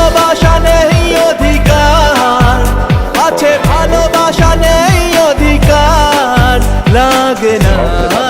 ভালোবাসা নেই অধিকার আছে ভালোবাসা নেই অধিকার লাগে না।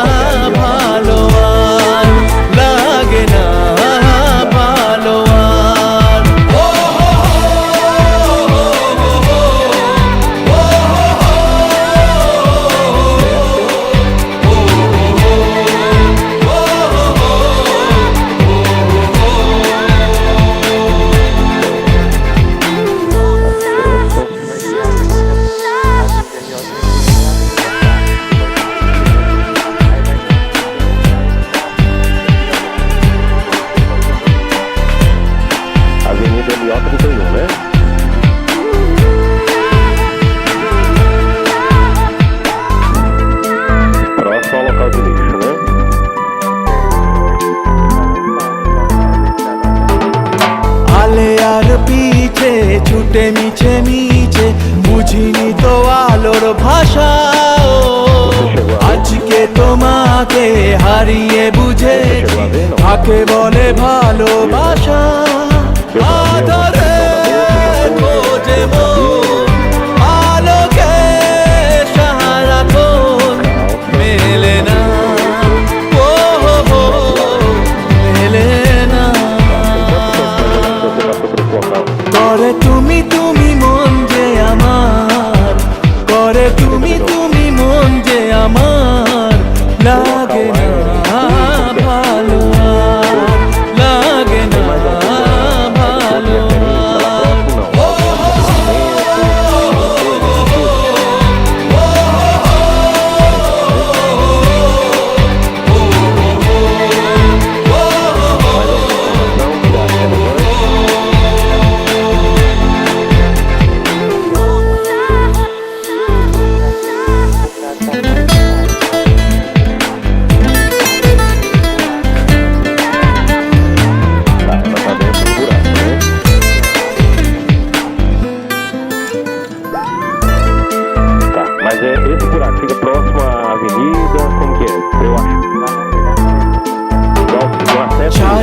ফুটে মিছে মিছে বুঝিনি তো আলোর ভাষা আজকে তোমাকে হারিয়ে বুঝে কাকে বলে ভা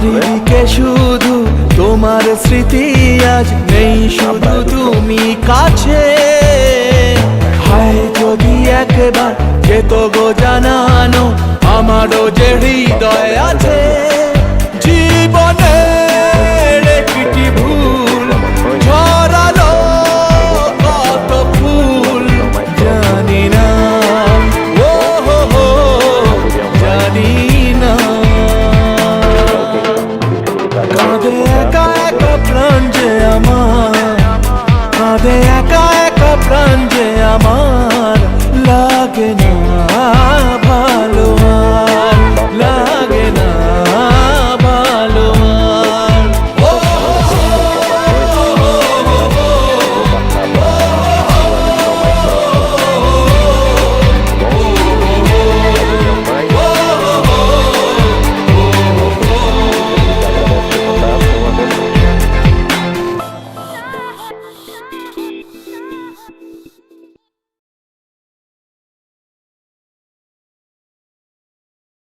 চারিদিকে শুধু তোমার স্মৃতি আজ নেই, শুধু তুমি কাছে। হায় যদি একবার যেত গো জানানো, আমারও যে হৃদয় আছে কাঁদে একা একা প্রাণ যে আমার কাঁদে একা একা প্রাণ যে আমার লাগে না।